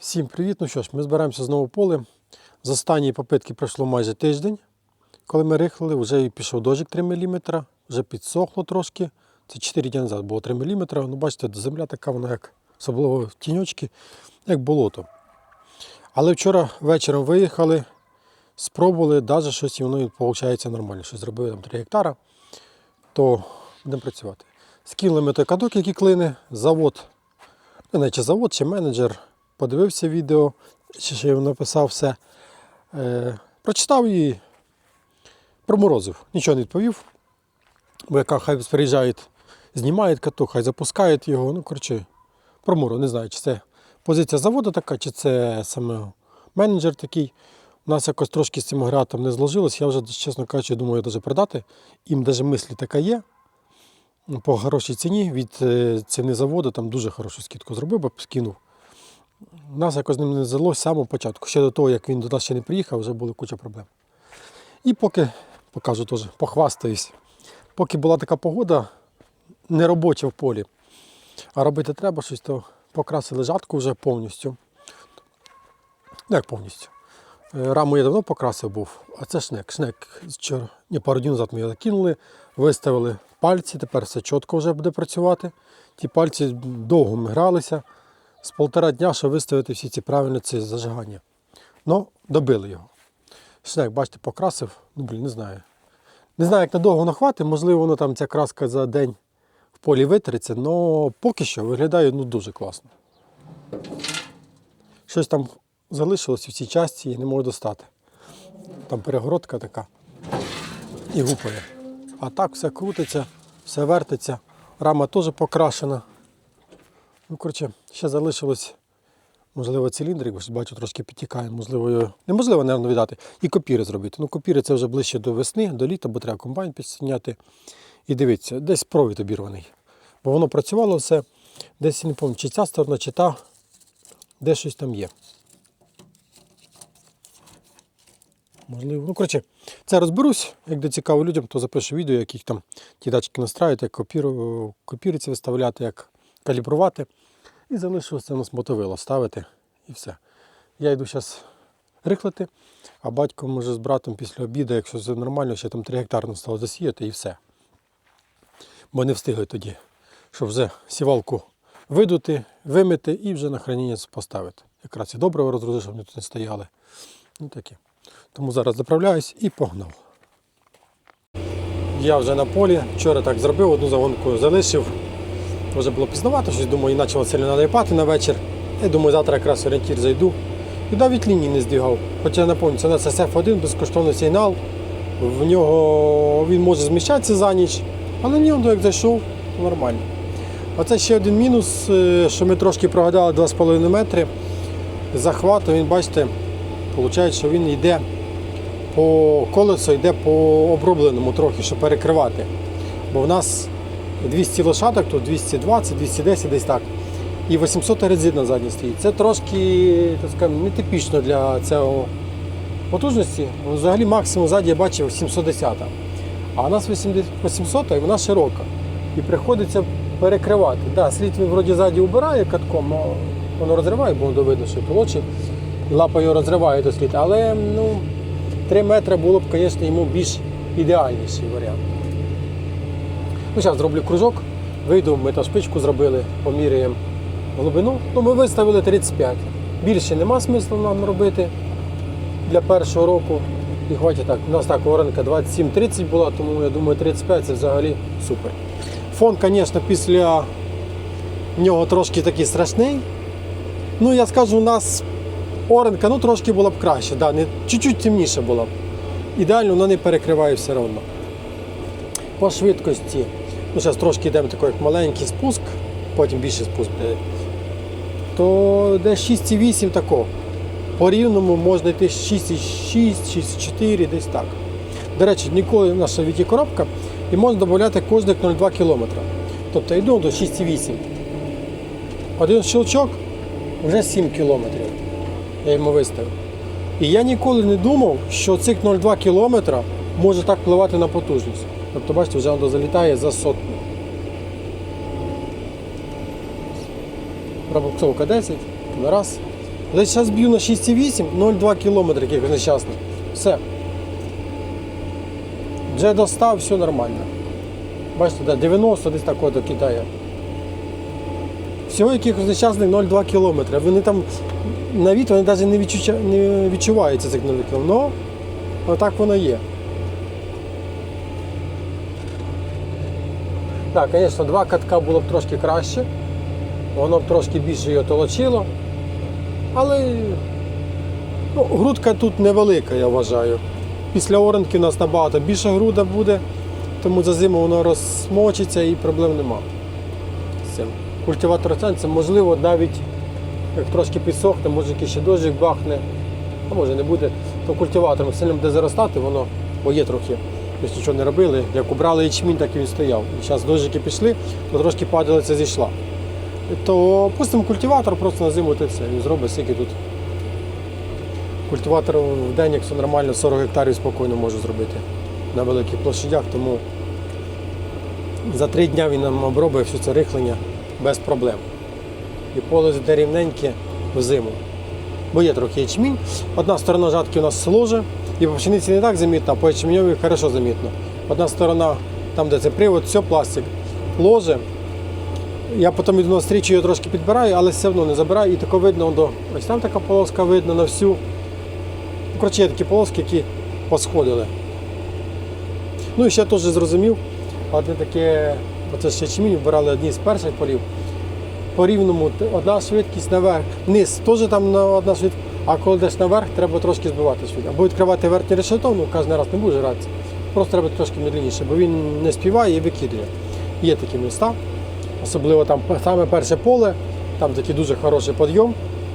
Всім привіт! Ну що ж, ми збираємося знову в поле. З останньої попитки пройшло майже тиждень, коли ми рихлили, вже пішов дощик 3 мм, вже підсохло трошки. Це 4 дні назад було 3 мм. Ну, бачите, земля така, вона як особливо в тіньочки, як болото. Але вчора вечором виїхали, спробували, навіть щось і воно виходить нормально. Щось зробили там 3 гектара, то будемо працювати. Скинули ми той кадок, який клине, завод, не знаю, чи завод, чи менеджер подивився відео, чи ще написав все. Е, прочитав і проморозив. Нічого не відповів. Бо яка хай приїжджають, знімають каток, хай запускають його. Ну, коротше, проморозив. Не знаю, чи це позиція заводу така, чи це саме менеджер такий. У нас якось трошки з цим агрегатом не зложилось. Я вже, чесно кажучи, думаю, навіть продати. Їм навіть мислі така є. По хорошій ціні від е, ціни заводу там дуже хорошу скидку зробив, бо скинув. У нас якось ним не здалося з самого початку. Ще до того, як він до нас ще не приїхав, вже була куча проблем. І поки, покажу теж, похвастаюсь, поки була така погода, не робоча в полі, а робити треба щось, то покрасили жатку вже повністю. Ну, як повністю. Е, Раму я давно покрасив був, а це шнек. Шнек вчора, ні, пару днів назад ми його закинули, виставили пальці, тепер все чітко вже буде працювати. Ті пальці довго ми гралися з полтора дня, щоб виставити всі ці правильні ці зажигання. Ну, добили його. Шнек, бачите, покрасив, ну блін, не знаю. Не знаю, як надовго воно хватить, можливо, воно там ця краска за день в полі витреться, але поки що виглядає ну, дуже класно. Щось там залишилось в цій часті і не можу достати. Там перегородка така і гупає. А так все крутиться, все вертиться. Рама теж покрашена. Ну, коротше, ще залишилось, можливо, циліндрик, ось бачу, трошки підтікає, можливо, його неможливо, мабуть, віддати. І копіри зробити. Ну, копіри це вже ближче до весни, до літа, бо треба комбайн підсняти. І дивіться, десь провід обірваний. Бо воно працювало все, десь я не пам'ятаю, чи ця сторона, чи та, де щось там є. Можливо. Ну, коротше, це розберусь. Як де цікаво людям, то запишу відео, як їх там ті датчики настраювати, як копіру, копіриці виставляти, як калібрувати. І залишилося у нас мотовило ставити і все. Я йду зараз рихлити, а батько може з братом після обіду, якщо все нормально, ще там 3 гектари стало засіяти і все. Бо не встигли тоді, щоб вже сівалку видути, вимити і вже на храніння поставити. Якраз і добре розгрузив, щоб вони тут не стояли. Ну таке. Тому зараз заправляюсь і погнав. Я вже на полі. Вчора так зробив, одну загонку залишив. Вже було пізнавато, щось думаю, і почало сильно налипати на вечір. Я думаю, завтра якраз орієнтір зайду. І навіть лінії не здвигав. Хоча напомню, це у нас SF1, безкоштовний сигнал. В нього він може зміщатися за ніч, але ні, як зайшов, нормально. Оце ще один мінус, е, що ми трошки прогадали 2,5 метри. Захвату, він, бачите, виходить, що він йде по колесо, йде по обробленому трохи, щоб перекривати. Бо в нас 200 лошадок, тут 220, 210 десь так. І 800 резин на задній стоїть. Це трошки так скажемо, нетипічно для цього потужності. Взагалі максимум ззаді я бачив 710. А у нас 80 800 і вона широка. І приходиться перекривати. Да, слід він вроді ззаді убирає катком, але воно розриває, бо воно видно, що полочі. Лапа його розриває до слід. Але ну, 3 метри було б, звісно, йому більш ідеальніший варіант. Ну, зараз зроблю кружок, вийду, ми там шпичку зробили, поміряємо глибину. Ну, ми виставили 35. Більше нема смислу нам робити для першого року. І хватить так. У нас так оранка 27-30 була, тому я думаю 35 це взагалі супер. Фон, звісно, після нього трошки такий страшний. Ну, я скажу, у нас оранка ну, трошки була б краще, да, не, чуть-чуть темніше була б. Ідеально вона не перекриває все одно. По швидкості. Ну, зараз трошки йдемо такий як маленький спуск, потім більше спуск буде. То десь 6,8 тако. По рівному можна йти 6,6, 6,4, десь так. До речі, ніколи наша віті коробка і можна додати кожних 0,2 км. Тобто йду до 6,8. Один щелчок вже 7 км. Я йому виставив. І я ніколи не думав, що цих 0,2 км може так впливати на потужність. Тобто, бачите, вже воно залітає за сотню. Пробукцовка 10, раз. Десь зараз б'ю на 6,8, 0,2 кілометри якихось нещасних. Все. Вже достав, все нормально. Бачите, да, 90 десь такого до Китаю. Всього якихось нещасних 0,2 кілометри. Вони там на від вони навіть не, відчуваються цих 0 кілометрів. Ну, отак воно є. Так, звісно, два катка було б трошки краще. Воно б трошки більше його толочило. Але ну, грудка тут невелика, я вважаю. Після оранки у нас набагато більша груда буде, тому за зиму воно розмочиться і проблем нема. Культиватор це можливо навіть як трошки підсохне, може якийсь ще дощик бахне, а може не буде, то культиватором сильно буде заростати, воно бо є трохи. Ми нічого не робили. Як убрали ячмінь, так і він стояв. І зараз дощики пішли, то трошки падалиця зійшла. То пустимо культиватор просто на зиму та все. Він зробить скільки тут. Культиватор в день, якщо нормально, 40 гектарів спокійно може зробити на великих площадях, тому за три дні він нам обробить все це рихлення без проблем. І поле зайде рівненьке в зиму. Бо є трохи ячмінь. Одна сторона жатки у нас ложе, і по пшениці не так замітно, а по ячменьові хорошо замітно. Одна сторона, там, де це привод, все пластик. Ложе. Я потім йду на стрічу, його трошки підбираю, але все одно не забираю. І тако видно, до, ось там така полоска видно на всю. Коротше, є такі полоски, які посходили. Ну і ще теж зрозумів, одне таке, оце ще ячмінь вбирали одні з перших полів. По рівному одна швидкість наверх, вниз теж там на одна швидкість, а коли йдеш наверх, треба трошки збивати швидкість. Або відкривати верхній решетом, ну кожен раз не буде гратися. Просто треба трошки медленніше, бо він не співає і викидує. Є такі міста, особливо там саме перше поле, там такий дуже хороший підйом,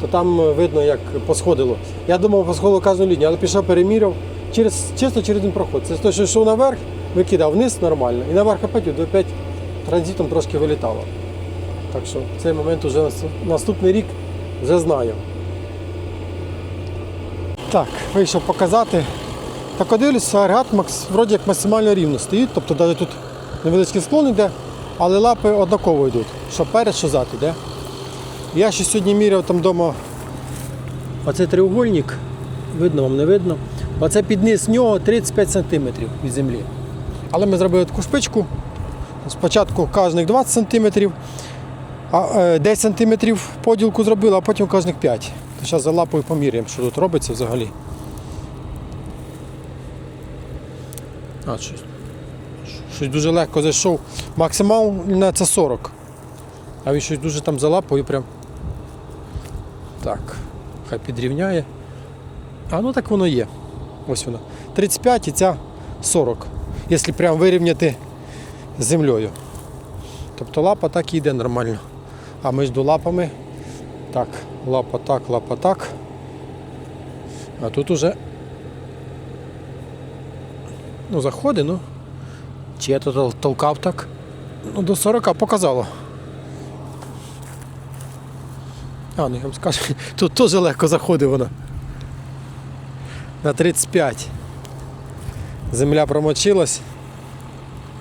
то там е, видно, як посходило. Я думав, посходило кожну лінію, але пішов, переміряв, через, чисто через один проход. Це той, що йшов наверх, викидав вниз нормально, і наверх опять, опять транзитом трошки вилітало. Так що цей момент вже наступний рік вже знаю. Так, вийшов показати. Так дивлюся, агрегат вроді як максимально рівно стоїть, тобто навіть тут невеличкий склон йде, але лапи однаково йдуть. Що перед, що зад іде. Я ще сьогодні міряв там вдома оцей треугольник, видно вам не видно. Оце під низ нього 35 см від землі. Але ми зробили таку шпичку. Спочатку кожних 20 см, е, 10 см поділку зробили, а потім кожних 5. То зараз за лапою поміряємо, що тут робиться взагалі. А, щось, щось дуже легко зайшов. Максимально це 40. А він щось дуже там за лапою прям. Так, хай підрівняє. А ну так воно є. Ось воно. 35 і ця 40. Якщо прям вирівняти з землею. Тобто лапа так і йде нормально. А між лапами. Так, лапа так, лапа так. А тут уже ну, заходи, ну. Чи я тут толкав так? Ну, до 40 показало. А, ну я вам скажу, тут теж легко заходить вона. На 35. Земля промочилась.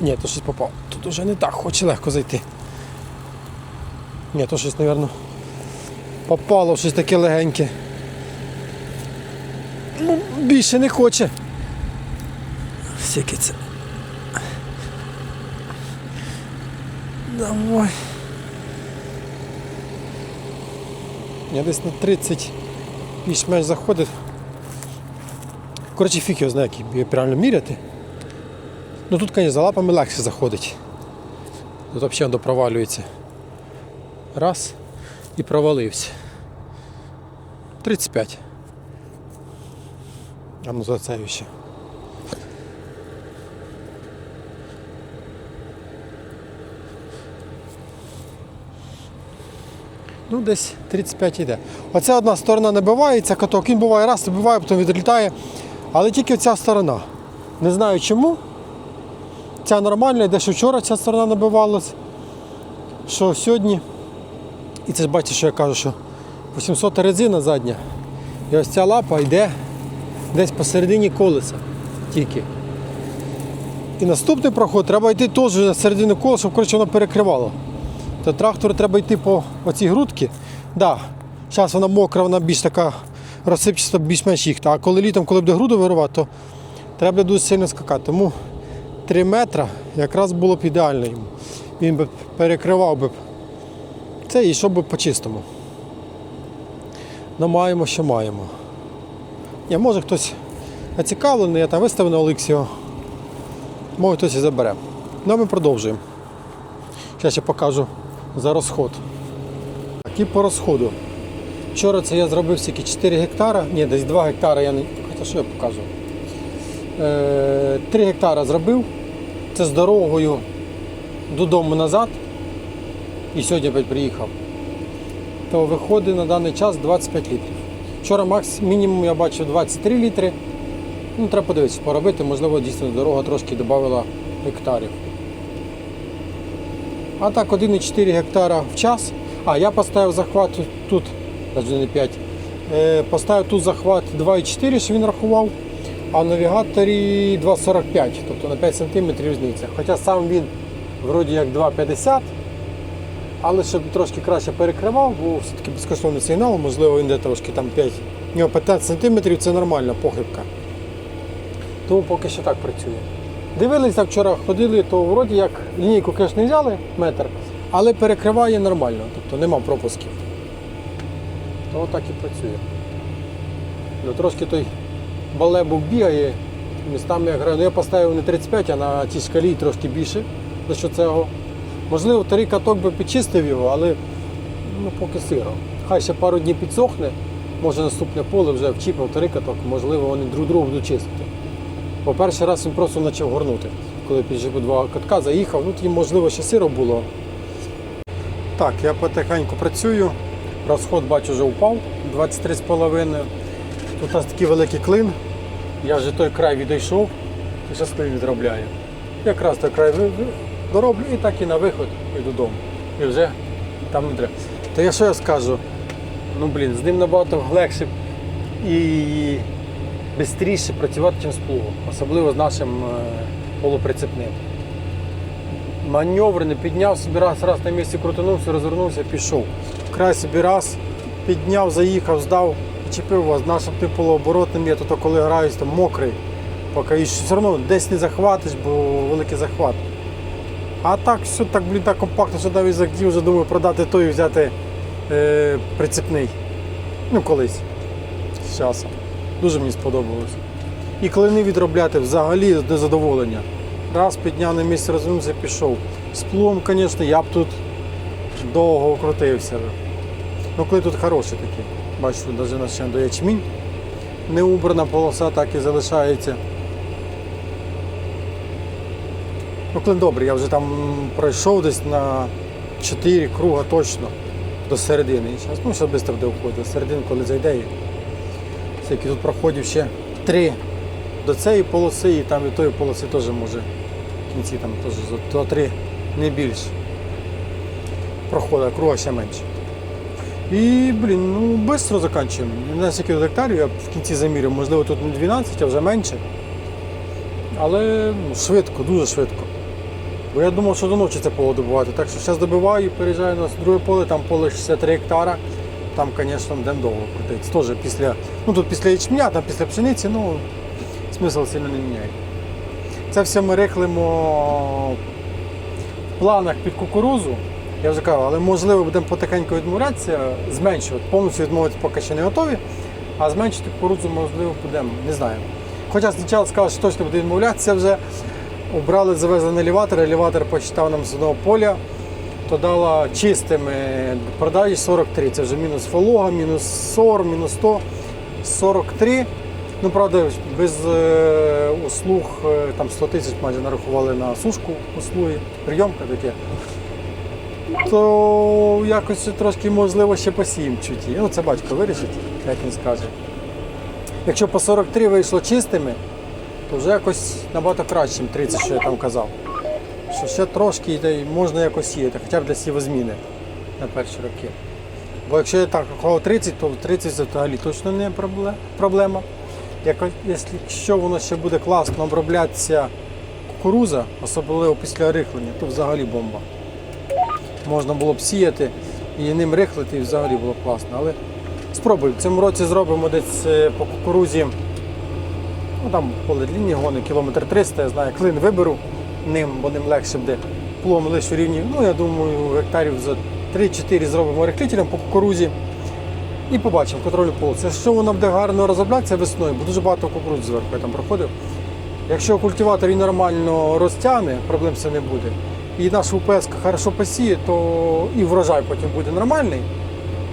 Ні, то щось попав. Тут уже не так, хоче легко зайти. Ні, то щось, мабуть, попало щось таке легеньке. Ну, більше не хоче. Скільки це. Давай. Я десь на 30 більш-менш заходить. Коротше, фіг його знає, як її правильно міряти. Ну тут, звісно, за лапами легше заходить. Тут взагалі воно провалюється. Раз і провалився. 35. А ну за це ще. Ну, десь 35 йде. Оця одна сторона набивається, каток, він буває раз, набиває, потім відлітає. Але тільки ця сторона. Не знаю чому. Ця нормальна, де що вчора ця сторона набивалась, що сьогодні. І це ж бачите, що я кажу, що 800 резина задня. І ось ця лапа йде десь посередині колеса тільки. І наступний проход треба йти теж на середину колеса, щоб коротше, воно перекривало. То трактору треба йти по оцій грудці. Да, Зараз вона мокра, вона більш така розсипчаста, більш-менш їхта. А коли літом, коли буде груду вирувати, то треба дуже сильно скакати. Тому 3 метри якраз було б ідеально йому. Він би перекривав би це і би по-чистому. Ну маємо, що маємо. Ні, може хтось зацікавлений, я там виставив на Олексіо. Може хтось і забере. Ну а ми продовжуємо. Я покажу за розход. І по розходу. Вчора це я зробив тільки 4 гектара, ні, десь 2 гектара я не. Хоча що я покажу? Е, 3 гектара зробив. Це з дорогою додому назад. І сьогодні опять приїхав. То виходить на даний час 25 літрів. Вчора макс мінімум я бачив 23 літри. Ну, треба подивитися, поробити, можливо, дійсно дорога трошки додала гектарів. А так 1,4 гектара в час. А я поставив захват тут, не 5. Е, поставив тут захват 2,4, що він рахував, а в навігаторі 2,45, тобто на 5 см різниця. Хоча сам він вроді як 2,50, але щоб трошки краще перекривав, бо все-таки безкоштовний сигнал, можливо, він де трошки там 5, у нього 15 см це нормальна похибка. Тому поки що так працює. Дивились так вчора, ходили, то вроді як лінійку, звісно, не взяли метр, але перекриває нормально, тобто нема пропусків. То так і працює. Ну, трошки той балебок бігає, містами я граю. Ну, я поставив не 35, а на тій шкалі трошки більше за що цього. Можливо, старий каток би підчистив його, але ну, поки сиро. Хай ще пару днів підсохне, може наступне поле вже вчіпав старий каток, можливо, вони друг другу будуть чистити. Бо перший раз він просто почав горнути. Коли піджив два катка, заїхав, ну тоді можливо ще сиро було. Так, я потихеньку працюю. Розход бачу вже впав 23,5. Тут у нас такий великий клин. Я вже той край відійшов і зараз клин відробляю. Якраз той край дороблю і так і на виход і додому. І вже там не треба. То я що я скажу? Ну блін, з ним набагато легше і швидше працювати, ніж з плугом, особливо з нашим е, полуприцепним. Маневр не підняв собі раз, раз на місці крутанувся, розвернувся, пішов. Край собі раз, підняв, заїхав, здав, чіпив вас. Нашим тим полуоборотним є, то коли граюсь, там мокрий. Поки і все одно десь не захватиш, бо великий захват. А так, все так, блін, так компактно, що навіть захотів вже думаю продати той і взяти е, прицепний. Ну, колись. З часом. Дуже мені сподобалось. І клини відробляти взагалі незадоволення. Раз підняв на місце, розвернувся, пішов. З плугом, звісно, я б тут довго крутився. Ну, коли тут хороший такий. Бачите, навіть на до ячмінь. Не убрана полоса так і залишається. Ну, добрий, я вже там пройшов десь на 4 круга точно до середини. І зараз, ну, зараз швидко буде входити. До середини, коли зайде. і Скільки тут проходів ще три до цієї полоси і там від тої полоси теж може в кінці там теж до три не більше. Проходить, круга ще менше. І, блін, ну швидко закінчуємо. Не знаю, скільки тут гектарів, я в кінці замірю, можливо, тут не 12, а вже менше. Але ну, швидко, дуже швидко. Бо я думав, що до ночі це поле добувати. Так що зараз добиваю, переїжджаю на друге поле, там поле 63 гектара. Там, звісно, день довго крутиться. Теж після, ну тут після ячменя, там після пшениці, ну смисл сильно не міняє. Це все ми рихлимо в планах під кукурузу. Я вже кажу, але можливо будемо потихеньку відмовлятися, зменшувати. Повністю відмовитися поки що не готові, а зменшити кукурудзу, можливо, будемо, не знаю. Хоча спочатку сказали, що точно буде відмовлятися вже. Обрали, завезли на елеватор, елеватор посчитав нам з одного поля, то дала чистими продажі 43. Це вже мінус волога, мінус 40, мінус 100, 43. Ну, правда, без е, услуг е, там 100 тисяч майже нарахували на сушку услуги, прийомка таке. То якось трошки можливо ще посіємо чуть. Ну, це батько вирішить, як він скаже. Якщо по 43 вийшло чистими, то вже якось набагато краще, ніж 30, що я там казав. Що ще трошки можна якось сіяти, хоча б для сівозміни на перші роки. Бо якщо я так рахував 30, то 30 це взагалі точно не проблема. Якщо воно ще буде класно оброблятися кукуруза, особливо після рихлення, то взагалі бомба. Можна було б сіяти і ним рихлити, і взагалі було б класно. Але Спробую. В цьому році зробимо десь е, по кукурузі. Ну там поле длінні гони, кілометр 300, я знаю, клин виберу ним, бо ним легше буде. Плом лише у рівні, ну я думаю, гектарів за 3-4 зробимо реклітелем по кукурузі. І побачимо, контролю полу. Це що вона буде гарно розроблятися весною, бо дуже багато кукурудзи зверху я там проходив. Якщо культиватор і нормально розтягне, проблем це не буде. І наш УПС хорошо посіє, то і врожай потім буде нормальний,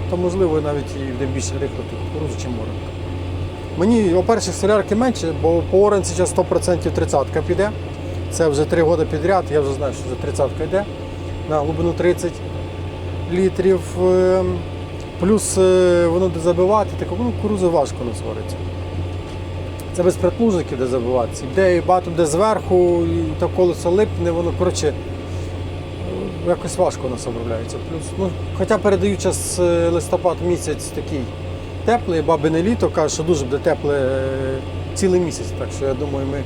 то можливо навіть і буде більше рихлити кукурудзу, чим оренка. Мені, по-перше, солярки менше, бо по оранці зараз 100% тридцятка піде. Це вже три роки підряд, я вже знаю, що вже тридцятка йде на глибину 30 літрів. Ем, Плюс е, воно де забивати, таку ну, кукурудзу важко не. Це без приплужників де забиватися. Де багато де зверху, і то колесо липне, воно коротше е, якось важко у нас обробляється. Плюс, ну, хоча е, листопад місяць такий теплий, бабине літо каже, що дуже буде тепле е, цілий місяць. Так що я думаю, ми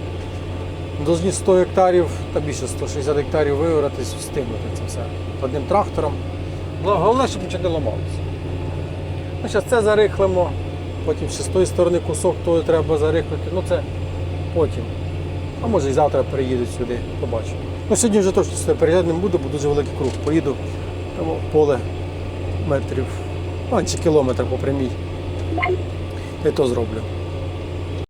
повинні 100 гектарів та більше 160 гектарів виорати, встигнути це все одним трактором. Ну, Головне, щоб нічого не ламалося. Ми зараз це зарихлимо, потім ще з тої сторони кусок того треба зарихлити. Ну це потім. А може і завтра приїдуть сюди, побачу. Ну сьогодні вже точно сюди переїжджати не буду, бо дуже великий круг. Поїду поле метрів, а чи кілометр по прямій. Я то зроблю.